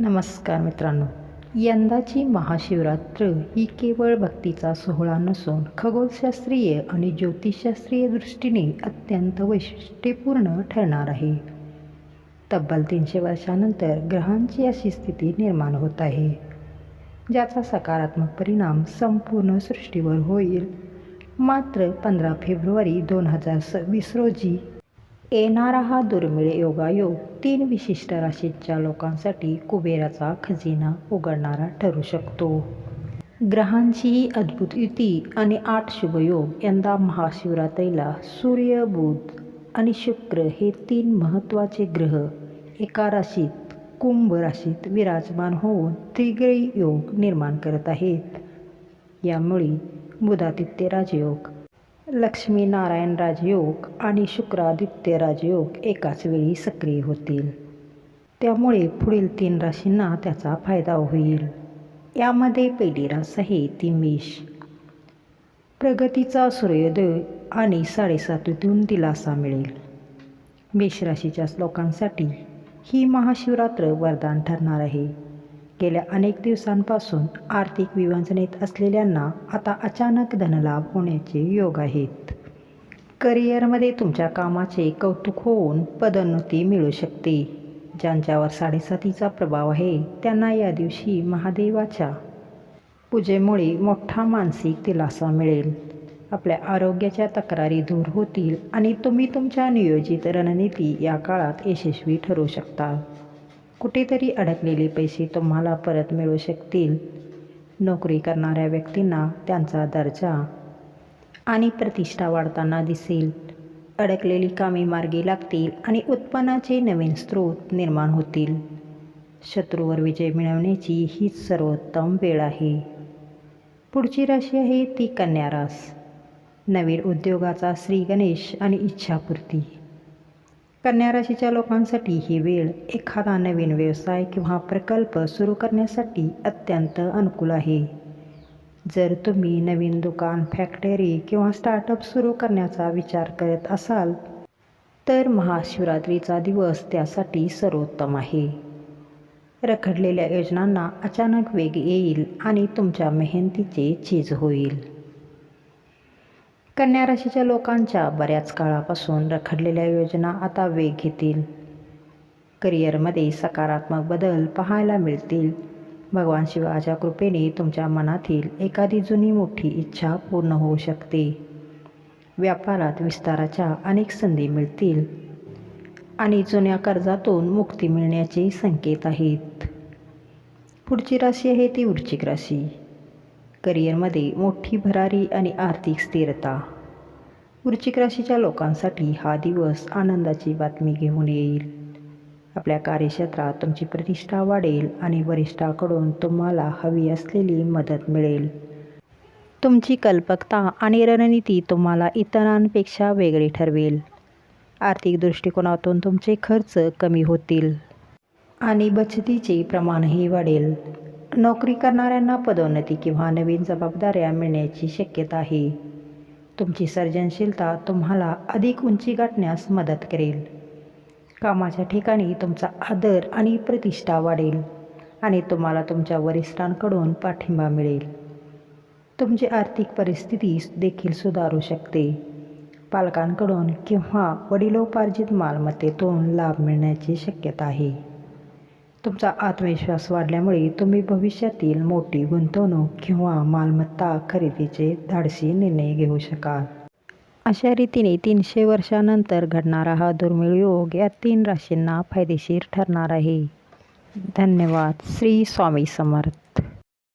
नमस्कार मित्रांनो. यंदाची महाशिवरात्र ही केवळ भक्तीचा सोहळा नसून खगोलशास्त्रीय आणि ज्योतिषशास्त्रीय दृष्टीने अत्यंत वैशिष्ट्यपूर्ण ठरणार आहे. तब्बल तीनशे वर्षानंतर ग्रहांची अशी स्थिती निर्माण होत आहे ज्याचा सकारात्मक परिणाम संपूर्ण सृष्टीवर होईल. मात्र पंधरा फेब्रुवारी दोन हजार सव्वीस रोजी येणारा हा दुर्मिळ योगायोग तीन विशिष्ट राशीच्या लोकांसाठी कुबेराचा खजिना उघडणारा ठरू शकतो. ग्रहांची ही अद्भुत युती आणि आठ शुभयोग यंदा महाशिवरात्रीला सूर्य बुध आणि शुक्र हे तीन महत्त्वाचे ग्रह एका राशीत कुंभ राशीत विराजमान होऊन त्रिग्रही योग निर्माण करत आहेत. यामुळे बुधादित्य राजयोग लक्ष्मीनारायण राजयोग आणि शुक्रादित्य राजयोग एकाच वेळी सक्रिय होतील. त्यामुळे पुढील तीन राशींना त्याचा फायदा होईल. यामध्ये पहिली रास आहे ती मेष प्रगतीचा सूर्योदय आणि साडेसातीतून दिलासा मिळेल. मेष राशीच्या लोकांसाठी ही महाशिवरात्र वरदान ठरणार आहे. गेल्या अनेक दिवसांपासून आर्थिक विवंचनेत असलेल्यांना आता अचानक धनलाभ होण्याचे योग आहेत. करिअरमध्ये तुमच्या कामाचे कौतुक होऊन पदोन्नती मिळू शकते. ज्यांच्यावर साडेसातीचा प्रभाव आहे त्यांना या दिवशी महादेवाच्या पूजेमुळे मोठा मानसिक दिलासा मिळेल. आपल्या आरोग्याच्या तक्रारी दूर होतील आणि तुम्ही तुमच्या नियोजित रणनीती या काळात यशस्वी ठरू शकता. कुठेतरी अडकलेले पैसे तुम्हाला परत मिळू शकतील. नोकरी करणाऱ्या व्यक्तींना त्यांचा दर्जा आणि प्रतिष्ठा वाढताना दिसेल. अडकलेली कामे मार्गी लागतील आणि उत्पन्नाचे नवीन स्रोत निर्माण होतील. शत्रूवर विजय मिळवण्याची हीच सर्वोत्तम वेळ आहे. पुढची राशी आहे ती कन्या रास. नवीन उद्योगाचा श्री गणेश आणि इच्छापूर्ती. कन्या राशीच्या लोकांसाठी ही वेळ एखादा नवीन व्यवसाय किंवा प्रकल्प सुरू करण्यासाठी अत्यंत अनुकूल आहे. जर तुम्ही नवीन दुकान फॅक्टरी किंवा स्टार्टअप सुरू करण्याचा विचार करत असाल तर महाशिवरात्रीचा दिवस त्यासाठी सर्वोत्तम आहे. रखडलेल्या योजनांना अचानक वेग येईल आणि तुमच्या मेहनतीचे चीज होईल. कन्या राशीच्या लोकांच्या बऱ्याच काळापासून रखडलेल्या योजना आता वेग घेतील. करिअरमध्ये सकारात्मक बदल पाहायला मिळतील. भगवान शिवाच्या कृपेने तुमच्या मनातील एखादी जुनी मोठी इच्छा पूर्ण होऊ शकते. व्यापारात विस्ताराच्या अनेक संधी मिळतील. आणि जुन्या कर्जातून मुक्ती मिळण्याचे संकेत आहेत. पुढची राशी आहे ती वृश्चिक राशी. करिअरमध्ये मोठी भरारी आणि आर्थिक स्थिरता. वृश्चिक राशीच्या लोकांसाठी हा दिवस आनंदाची बातमी घेऊन येईल. आपल्या कार्यक्षेत्रात तुमची प्रतिष्ठा वाढेल आणि वरिष्ठाकडून तुम्हाला हवी असलेली मदत मिळेल. तुमची कल्पकता आणि रणनीती तुम्हाला इतरांपेक्षा वेगळी ठरवेल. आर्थिक दृष्टिकोनातून तुमचे खर्च कमी होतील आणि बचतीचे प्रमाणही वाढेल. नोकरी करणाऱ्यांना पदोन्नती किंवा नवीन जबाबदाऱ्या मिळण्याची शक्यता आहे. तुमची सर्जनशीलता तुम्हाला अधिक उंची गाठण्यास मदत करेल. कामाच्या ठिकाणी तुमचा आदर आणि प्रतिष्ठा वाढेल आणि तुम्हाला तुमच्या वरिष्ठांकडून पाठिंबा मिळेल. तुमची आर्थिक परिस्थिती देखील सुधारू शकते. पालकांकडून किंवा वडिलोपार्जित मालमत्तेतून लाभ मिळण्याची शक्यता आहे. तुमचा आत्मविश्वास वाढल्यामुळे तुम्ही भविष्यातील मोठी गुंतवणूक किंवा मालमत्ता खरेदीचे धाडसी निर्णय घेऊ शकाल. अशा रीतीने तीनशे वर्षानंतर घडणारा हा दुर्मिळ योग या तीन राशींना फायदेशीर ठरणार आहे. धन्यवाद. श्री स्वामी समर्थ.